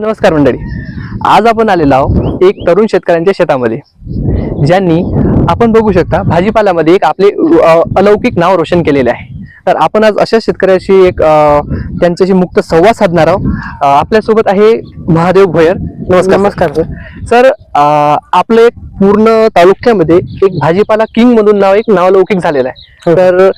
नमस्कार मंडळी. आज आपण आलेलो आहोत एक तरुण शेतकऱ्यांच्या शेतामध्ये ज्यांनी आपण बघू शकता भाजीपाल्यामध्ये एक आपले अलौकिक नाव रोशन केलेले आहे. तर आपण आज अशा शेतकऱ्याशी एक त्यांच्याशी मुक्त संवाद साधणार आहोत. आपल्यासोबत आहे महादेव भोयर. नमस्कार नमस्कार सर. सर आपलं एक पूर्ण तालुक्यामध्ये एक भाजीपाला किंग म्हणून नाव एक नावलौकिक झालेलं आहे. तर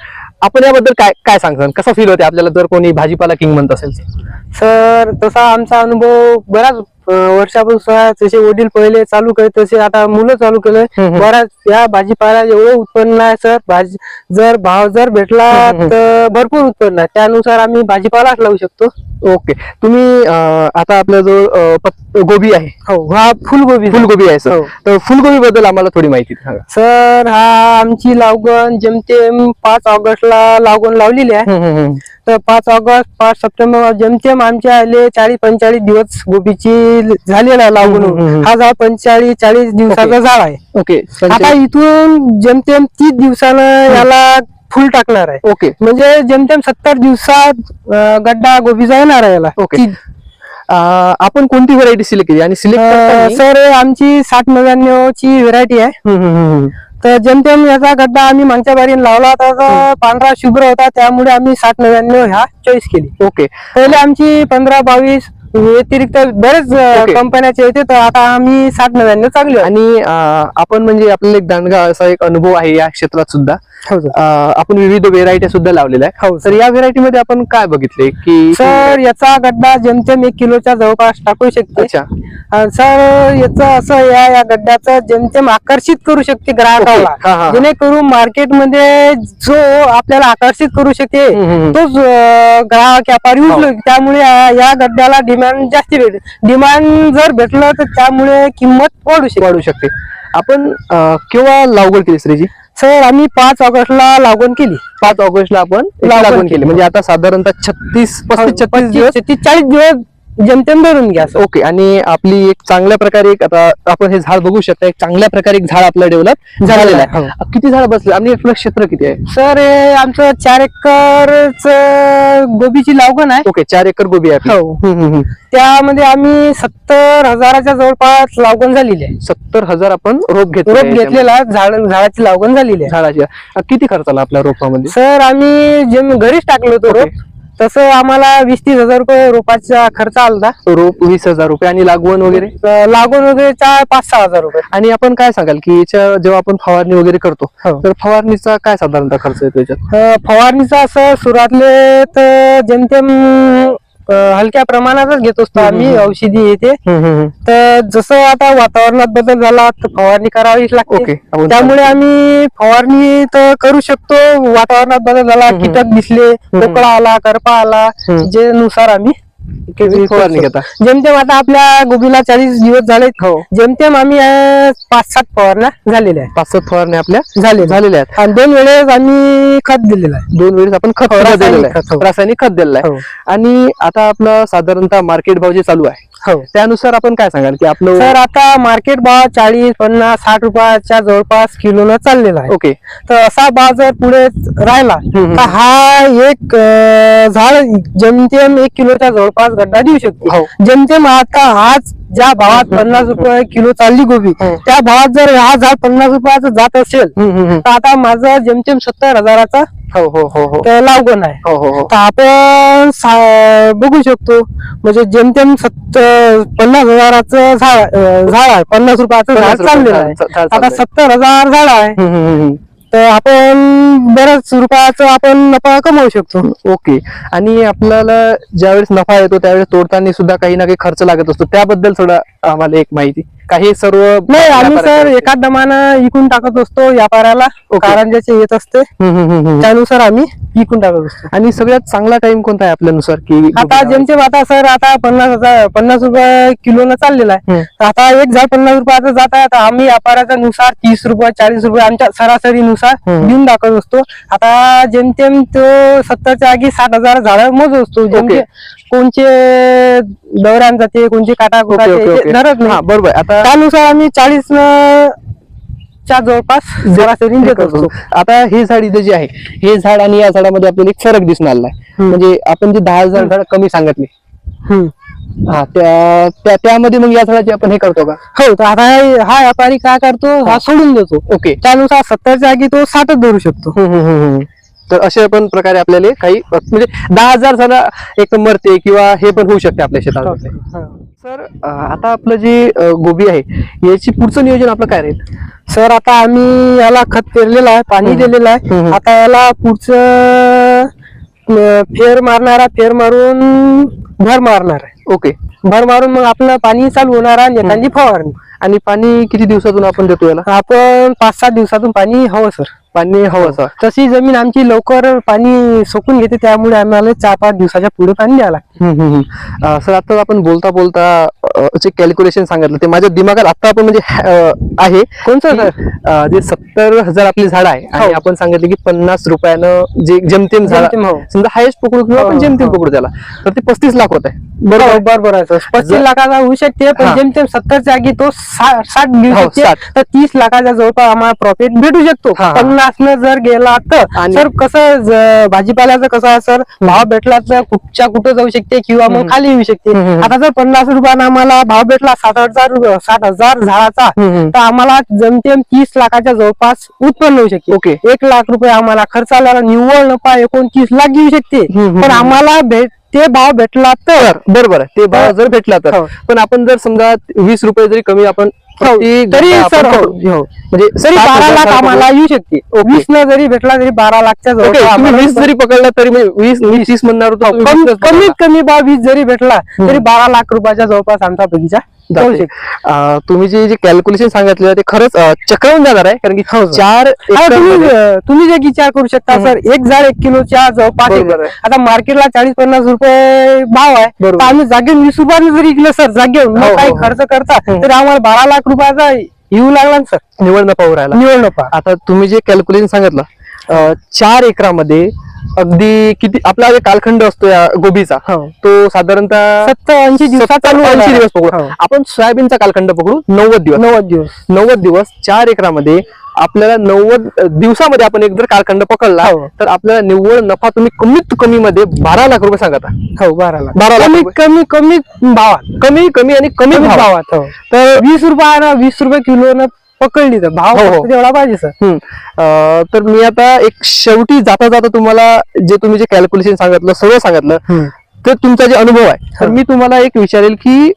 आपण याबद्दल काय काय सांगता कसा फील होते आपल्याला जर कोणी भाजीपाला किंग म्हणत असेल तर? सर तसा आमचा अनुभव बराच वर्षापासून तसे वडील पहिले चालू केले तसे आता मुलं चालू केले हम्म, हम्म. बऱ्याच या भाजीपाला एवढं उत्पन्न आहे सर. भाजी जर भाव जर भेटला. तर भरपूर उत्पन्न आहे. त्यानुसार आम्ही भाजीपालाच लावू शकतो. ओके. तुम्ही अं, आता आपला जो अं, पत- गोबी आहे हो. हा फुलगोबी फुलगोबी आहे सर. हो. तर फुलगोबी बद्दल आम्हाला थोडी माहिती सांगा. सर हा आमची लागवण जेमतेम पाच ऑगस्टला लागवण लावलेली आहे. तर पाच ऑगस्ट पाच सप्टेंबर जेमतेम आमचे आले चाळीस पंचेचाळीस दिवस गोबीची हम्म, लागवण हम्म. हा झाड पंचेचाळीस चाळीस दिवसाचा झाड आहे. ओके आता इथून जेमतेम तीस दिवसानं याला फुल टाकणार आहे. ओके. म्हणजे जेमतेम सत्तर दिवसात गड्डा गोबीचा येणार आहे याला. ओके. आपण कोणती व्हरायटी सिलेक्ट केली? आणि सिलेक्ट सर आमची साठ नव्याण्णव ची व्हेरायटी आहे तर जेमतेम याचा गड्डा आम्ही मागच्या बारीने लावला तर पांढरा शुभ्र होता. त्यामुळे आम्ही साठ नव्याण्णव ह्या चॉईस केली. ओके पहिले आमची पंधरा बावीस व्यतिरिक्त बरेच. कंपन्याचे होते तर आता आम्ही साठ नव्याण्णव चांगली. आणि आपण म्हणजे आपल्याला एक दांडगा असा एक अनुभव आहे या क्षेत्रात सुद्धा हो सर. आपण विविध व्हेरायटी सुद्धा लावलेल्या आहे हो तर या व्हेरायटी मध्ये आपण काय बघितले की सर याचा गड्डा जेमतेम एक किलोच्या जवळपास टाकू शकते सर याचं असं या या गड्ड्याचं जेमतेम आकर्षित करू शकते ग्राहकाला. जेणेकरून मार्केटमध्ये जो आपल्याला आकर्षित करू शकते. तोच ग्राहक व्यापारी हो. त्यामुळे या या गड्ड्याला डिमांड जास्ती भेटेल. डिमांड जर भेटलं तर त्यामुळे किंमत वाढू शकते वाढू शकते. आपण अं, केव्हा लागवड केली श्रीजी? सर आम्ही पाच ऑगस्टला लागवण केली. पाच ऑगस्टला आपण लागवड लागवण केली. केली. म्हणजे आता साधारणतः छत्तीस पस्तीस छत्तीस दिवस तीस चाळीस दिवस जेमतेम धरून घ्या ओके आणि आपली एक चांगल्या प्रकारे एक आता आपण हे झाड बघू शकता एक चांगल्या प्रकारे एक झाड आपलं डेव्हलप झालेलं आहे, हो. किती झाड बसले? आणि आपलं क्षेत्र किती आहे? सर हे आमचं चार एकरच गोबीची लागवण आहे. ओके चार एकर गोबी आहे. हो. त्यामध्ये आम्ही सत्तर हजाराच्या जवळपास लागवण झालेली आहे. सत्तर हजार आपण रोप घेतले रोप घेतलेला झाड झाडाची लागवण झालेली आहे. झाडाची. किती खर्च आला आपल्या रोपामध्ये? सर आम्ही जे घरीच टाकलो होतो. रोप तसं आम्हाला वीस तीस हजार रुपये रोपाचा खर्च आला रोप वीस हजार रुपये आणि लागवण वगैरे? लागवण वगैरे चार पाच सहा हजार रुपये. आणि आपण काय सांगाल की याच्या जेव्हा आपण फवारणी वगैरे करतो हो. तर फवारणीचा काय साधारणतः खर्च येतो याच्यात? फवारणीचा असं सुरुवातले तर जेमतेम हलक्या प्रमाणातच घेत असतो आम्ही. औषधी येते तर जसं आता वातावरणात बदल झाला तर फवारणी करावीच लागते त्यामुळे आम्ही फवारणी तर करू शकतो वातावरणात बदल झाला. कीटक दिसले पोकळा आला करपा आला. जे नुसार आम्ही जेमतेम आता आपल्या गोबीला चाळीस दिवस झाले हो. जेमतेम आम्ही पाच सात फवारण्या झालेल्या पाच सात फवारणी आपल्या आहेत. झाले झालेल्या आहेत. आणि दोन वेळेस आम्ही खत दिलेलं आहे. दोन वेळेस आपण दिलेलं खत, आहे हो. रासायनिक खत दिलेलं आहे. हो. आणि आता आपलं साधारणतः मार्केट भाव जे चालू आहे हो त्यानुसार आपण काय सांगाल की आपलं सर आता मार्केट भाव चाळीस पन्नास साठ रुपयाच्या जवळपास किलोनं चाललेला आहे ओके तर असा भाव जर पुढे राहिला. तर हा एक झाड जेमतेम एक किलोच्या जवळपास गड्डा देऊ हो. शकतो जेमतेम आता आज ज्या भावात पन्नास रुपये किलो चालली गोबी. त्या भावात जर हा झाड पन्नास रुपयाचं जात असेल. तर आता माझं जेमतेम सत्तर हजाराचा हो हो हो हो. तर आहे हो हो हो. तर आपण सा- बघू शकतो. म्हणजे जेमतेम सत्तर पन्नास हजाराचं झाड अं, झाड आहे. पन्नास रुपयाचं पन्नास झाड चाललेलं रुपयाचं आहे. झाड- झाड आता चाललंय. सत्तर हजार झाड आहे. हम्म, हम्म, हम्म. तर आपण बऱ्याच रुपयाचं आपण नफा कमवू शकतो. ओके. आणि आपल्याला ज्यावेळेस नफा येतो त्यावेळेस तोडताना सुद्धा काही ना काही खर्च लागत असतो. त्याबद्दल थोडं आम्हाला एक माहिती. काही सर्व नाही आम्ही सर एका दमानं इकून टाकत असतो व्यापाऱ्याला. कारण ज्याचे येत असते. त्यानुसार आम्ही इकून टाकत असतो. आणि सगळ्यात चांगला टाइम कोणता आहे आपल्यानुसार की आता जेमतेम आता सर आता पन्नास हजार पन्नास रुपये किलोनं चाललेला आहे. आता एक झाड पन्नास रुपयाचं जात आहे. तर आम्ही व्यापाराच्या नुसार तीस रुपये चाळीस रुपये आमच्या सरासरीनुसार. देऊन टाकत असतो. आता जेमतेम तो सत्तरच्या आगी साठ हजार झाड मोजत असतो. जेमते कोणचे दौऱ्यान जाते कोणचे काटा धरत हा नाही बरोबर त्यानुसार त्यानुसार आम्ही चाळीस च्या जवळपास सरासरी असतो. आता हे झाड इथे जे आहे हे झाड आणि या झाडामध्ये आपल्याला एक फरक दिसून आला आहे. म्हणजे आपण जे दहा हजार झाड कमी सांगितले. हा त्या त्या- त्यामध्ये मग या झाडाची आपण हे करतो का? हो तर आता हा- हा व्यापारी काय करतो? हा सोडून देतो. ओके. त्यानुसार सत्तरच्या जागी तो साठच धरू शकतो. तर अशा पण प्रकारे आपल्याला काही म्हणजे दहा हजार झाला एक मरते किंवा हे पण होऊ शकते आपल्या शेतात हा. सर अं, आता आपलं जे गोबी आहे याची पुढचं नियोजन आपलं काय राहील? सर आता आम्ही याला खत पेरलेलं आहे पाणी. दिलेलं. आहे. आता याला पुढचं फेर मारणारा फेर मारून भर मारणार आहे. ओके. भर मारून मग आपलं पाणी चालू होणार आहे आणि एखादी फवारणी. आणि पाणी किती दिवसातून आपण देतो याला? आपण पाच सात दिवसातून पाणी हवं सर. पाणी हवं असं तशी जमीन आमची लवकर पाणी सोकून घेते त्यामुळे आम्हाला चार पाच दिवसाच्या पुढे पाणी द्यावं लागते सर आता आपण बोलता बोलता जे कॅल्क्युलेशन सांगितलं ते माझ्या दिमागात आता आपण म्हणजे आहे कोणचं की, सर जे सत्तर हजार आपली झाड आहे आणि हो. आपण सांगितलं की पन्नास रुपयानं जे जेमतेम झाड जेमतेम, हो. समजा हायस्ट पकडू किंवा आपण जेमतेम हो. पकडू त्याला तर ते पस्तीस लाख होत आहे बरोबर बरोबर आहे सर पस्तीस लाखाचा होऊ शकते. पण जेमतेम सत्तर जागी तो साठ साठ. तर तीस लाखाच्या जवळपास आम्हाला प्रॉफिट भेटू शकतो हा, हा. पन्नास न जर गेला तर सर कसं भाजीपाल्याचं कसं सर भाव भेटला तर कुठच्या कुठं जाऊ शकते किंवा मग. खाली येऊ शकते. आता जर पन्नास रुपयानं आम्हाला भाव भेटला सात हजार सात हजार झाडाचा. तर आम्हाला जमतेम तीस लाखाच्या जवळपास उत्पन्न होऊ शकते ओके एक लाख रुपये आम्हाला खर्च आला निव्वळ नफा एकोणतीस लाख घेऊ शकते पण. आम्हाला भेट ते भाव भेटला तर बरोबर ते भाव हो. जर भेटला तर हो. पण आपण जर समजा वीस रुपये जरी कमी आपण तरी सर आपण हो. हो. म्हणजे तरी बारा लाख आम्हाला येऊ शकते. वीस न जरी भेटला तरी बारा लाखच्या जवळ वीस जरी पकडला तरी वीस वीस तीस म्हणणार होतो. कमीत कमी भाव वीस जरी भेटला तरी बारा लाख रुपयाच्या जवळपास आमचा बगीचा जाते. शकतो अं, तुम्ही जे जे कॅल्क्युलेशन सांगितलं ते खरंच अं, चक्रावून जाणार आहे कारण की हो, सर. चार तुम्ही एकरमध्ये- अं, तुम्ही जे विचार करू शकता हम्म. सर एक झाड एक किलोच्या जवळपास बरोबर आहे. आहे. आता मार्केटला चाळीस पन्नास रुपये भाव आहे बरोबर. तर आम्ही जागेवर वीस रुपयाने जरी विकलं सर जागेवर हो, हो, काही हो. खर्च करता हम्म. तरी आम्हाला बारा लाख रुपयाचा येऊ लागला ना सर निवड नफा राहिला निवड नफा आता तुम्ही जे कॅल्क्युलेशन सांगितलं अं, चार एकरामध्ये अगदी किती आपला जे कालखंड असतो या गोबीचा हो. तो साधारणतः सत्तर ऐंशी ऐंशी. दिवस पकडू हो. आपण सोयाबीनचा कालखंड पकडू नव्वद दिवस नव्वद दिवस नव्वद दिवस चार एकरामध्ये आपल्याला नव्वद दिवसामध्ये आपण एक जर कालखंड पकडला हो. तर आपल्याला निव्वळ नफा तुम्ही कमीत कमी मध्ये बारा लाख रुपये सांगत. हो बारा लाख बारा लाख कमी रुपये. कमी कमी भावात कमी कमी आणि कमी कमी भाव भावात तर वीस रुपयानं वीस रुपये किलो पकडली तर भाव हो, हो. तेवढा पाहिजे सर हम्म. अ, तर मी आता एक शेवटी जाता जाता तुम्हाला जे तुम्ही जे कॅल्क्युलेशन सांगितलं सगळं सांगितलं तर तुमचा जे अनुभव आहे तर हो. मी तुम्हाला एक विचारेल की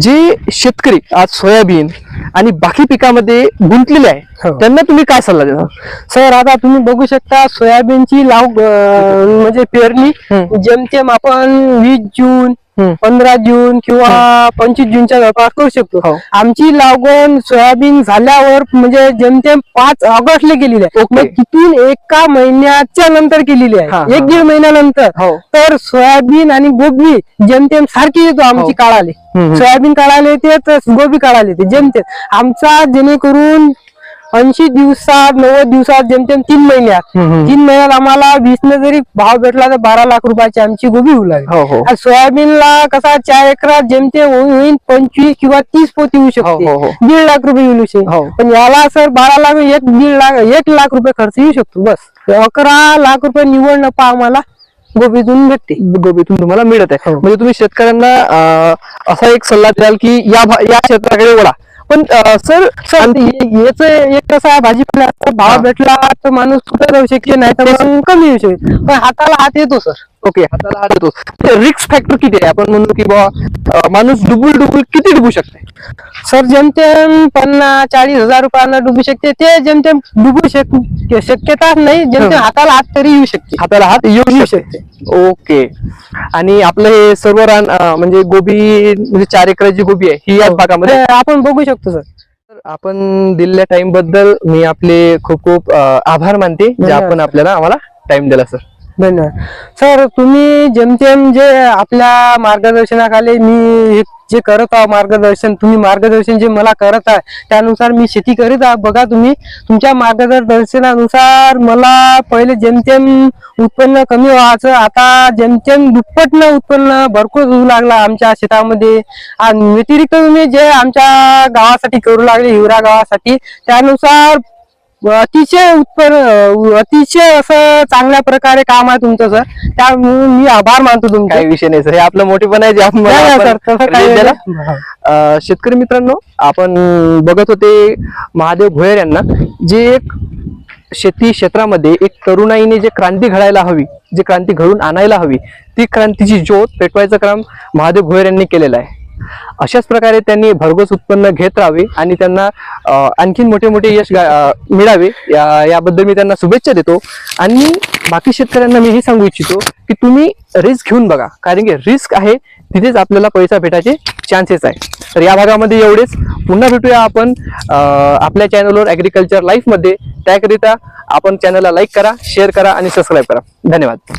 जे शेतकरी आज सोयाबीन आणि बाकी पिकामध्ये गुंतलेले आहे हो. त्यांना तुम्ही काय सल्ला देणार सर आता तुम्ही बघू शकता सोयाबीनची लाव अं, म्हणजे पेरणी हम्म. जेमतेम आपण वीस जून. पंधरा जून किंवा पंचवीस जूनच्या जवळपास करू शकतो. हो. आमची लागवड सोयाबीन झाल्यावर म्हणजे जेमतेम पाच ऑगस्टला केलेली आहे. तिथून एका महिन्याच्या नंतर केलेली आहे. एक दीड महिन्यानंतर हो. तर सोयाबीन आणि गोबी जेमतेम सारखी येतो आमची हो. काळाले. सोयाबीन काढायला येते तर गोबी काढायला येते जेमतेम. आमचा जेणेकरून ऐंशी दिवसात नव्वद दिवसात जेमतेम तीन महिन्यात. तीन महिन्यात आम्हाला वीस न जरी भाव भेटला तर बारा लाख रुपयाची आमची गोबी होऊ लागली. हो हो. आणि सोयाबीनला कसा चार एकरात जेमतेम होईन पंचवीस किंवा तीस पोती होऊ शकते. हो. दीड लाख रुपये येऊ. शकते. पण याला सर बारा लाख एक दीड लाख एक लाख रुपये खर्च येऊ शकतो. बस. अकरा लाख रुपये निवड नफा आम्हाला गोबीतून भेटते. गोबीतून तुम्हाला मिळत आहे. म्हणजे तुम्ही शेतकऱ्यांना असा एक सल्ला द्याल की या क्षेत्राकडे वळा. पण सर सर याच एक कसं आहे भाजीपाल्याचा हा. भाव भेटला तर माणूस कुठे जाऊ शकते नाही तर मग कमी येऊ शकते पण हाताला हात येतो सर. ओके हाताला हात येतो रिक्स फॅक्टर किती आहे? आपण म्हणू की बा माणूस डुबुल डुबुल किती डुबू शकते? सर जेमतेम पन्नास चाळीस हजार रुपयानं डुबू शकते ते जेमतेम डुबू शक शक्यता नाही जेमतेम हं. हाताला हात तरी येऊ शकते. हाताला हात येऊ येऊ शकते. ओके आणि आपलं हे सर्व रान म्हणजे गोबी म्हणजे चार एकराची गोबी आहे ही याच भागामध्ये ते आपण बघू शकतो सर. आपण दिलेल्या टाइमबद्दल मी आपले खूप खूप आभार मानते जे आपण. आपल्याला आम्हाला टाइम दिला सर. धन्यवाद सर तुम्ही जेमतेम जे आपल्या मार्गदर्शनाखाली मी हे जे करत आहो मार्गदर्शन तुम्ही मार्गदर्शन जे मला करत आहे त्यानुसार मी शेती करीत आहे. बघा तुम्ही तुमच्या मार्गदर्शनानुसार मला पहिले जेमतेम उत्पन्न कमी व्हायचं आता जेमतेम दुप्पटनं उत्पन्न भरपूर होऊ लागला आमच्या शेतामध्ये. आणि व्यतिरिक्त तुम्ही जे आमच्या गावासाठी करू लागले हिवरा गावासाठी त्यानुसार अतिशय उत्पर अतिशय असं चांगल्या प्रकारे काम आहे तुमचं सर त्यामुळे मी आभार मानतो तुमचे. काही विषय नाही सर हे आपलं मोठेपण आहे जे आपण शेतकरी मित्रांनो आपण बघत होते महादेव भोयर यांना जे एक शेती क्षेत्रामध्ये एक तरुणाईने जे क्रांती घडायला हवी जी क्रांती घडून आणायला हवी ती क्रांतीची ज्योत पेटवायचं काम महादेव भोयर यांनी केलेलं आहे. अशाच प्रकारे त्यांनी भरघोस उत्पन्न घेत राहावे आणि त्यांना आणखीन मोठे मोठे यश मिळावे. या याबद्दल मी त्यांना शुभेच्छा देतो. आणि बाकी शेतकऱ्यांना मी हे सांगू इच्छितो की तुम्ही रिस्क घेऊन बघा. कारण की रिस्क आहे तिथेच आपल्याला पैसा भेटायचे चान्सेस आहे. तर या भागामध्ये एवढेच. पुन्हा भेटूया आपण आपल्या चॅनलवर ॲग्रिकल्चर लाईफमध्ये त्याकरिता आपण चॅनलला लाईक करा शेअर करा आणि सबस्क्राईब करा. धन्यवाद.